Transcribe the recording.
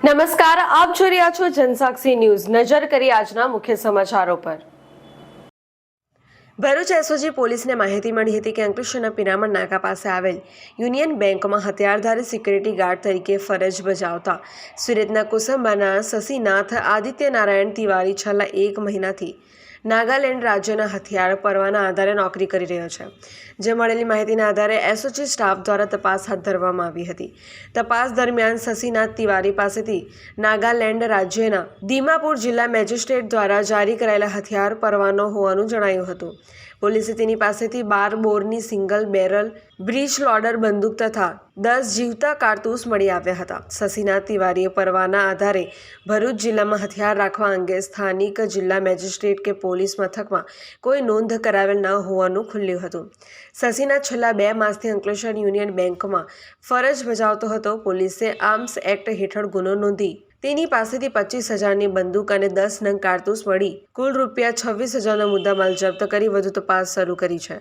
નમસ્કાર, આપ જોઈ રહ્યા છો જનસાક્ષી ન્યૂઝ. નજર કરી આજના મુખ્ય સમાચારો પર. ભરૂચ એસઓજી પોલીસને માહિતી મળી હતી કે અંકલેશ્વરના પિરામણ નાકા પાસે આવેલ યુનિયન બેંકમાં હથિયારધારી સિક્યુરિટી ગાર્ડ તરીકે ફરજ બજાવતા સુરતના કુસંબાના શશીનાથ આદિત્ય નારાયણ તિવારી છેલ્લા એક મહિનાથી નાગાલેન્ડ રાજ્યના હથિયાર પરવાના આધારે નોકરી કરી રહ્યો છે, જે મળેલી માહિતીના આધારે એસઓજી સ્ટાફ દ્વારા તપાસ હાથ ધરવામાં આવી હતી. તપાસ દરમિયાન શશીનાથ તિવારી પાસેથી નાગાલેન્ડ રાજ્યના દીમાપુર જિલ્લા મેજિસ્ટ્રેટ દ્વારા જારી કરાયેલા હથિયાર પરવાનો હોવાનું જણાયું હતું. પોલીસે તેની પાસેથી બાર બોરની સિંગલ બેરલ બ્રીચ લોડર, બંદૂક તથા દસ જીવતા કારતૂસ મળી આવ્યા હતા. શશીનાથ તિવારીએ પરવાના આધારે ભરૂચ જિલ્લામાં હથિયાર રાખવા અંગે સ્થાનિક જિલ્લા મેજિસ્ટ્રેટ કે પોલીસ મથકમાં કોઈ નોંધ કરાવેલ ન હોવાનું ખુલ્યું હતું. શશીનાથ છેલ્લા બે માસથી અંકલેશ્વર યુનિયન બેંકમાં ફરજ બજાવતો હતો. પોલીસે આર્મ્સ એક્ટ હેઠળ ગુનો નોંધી તેની પાસેથી પચીસ હજારની બંદૂક અને દસ નંગ કારતૂસ મળી. કુલ રૂપિયા છવ્વીસ હજારનો મુદ્દામાલ જપ્ત કરી વધુ તપાસ શરૂ કરી છે.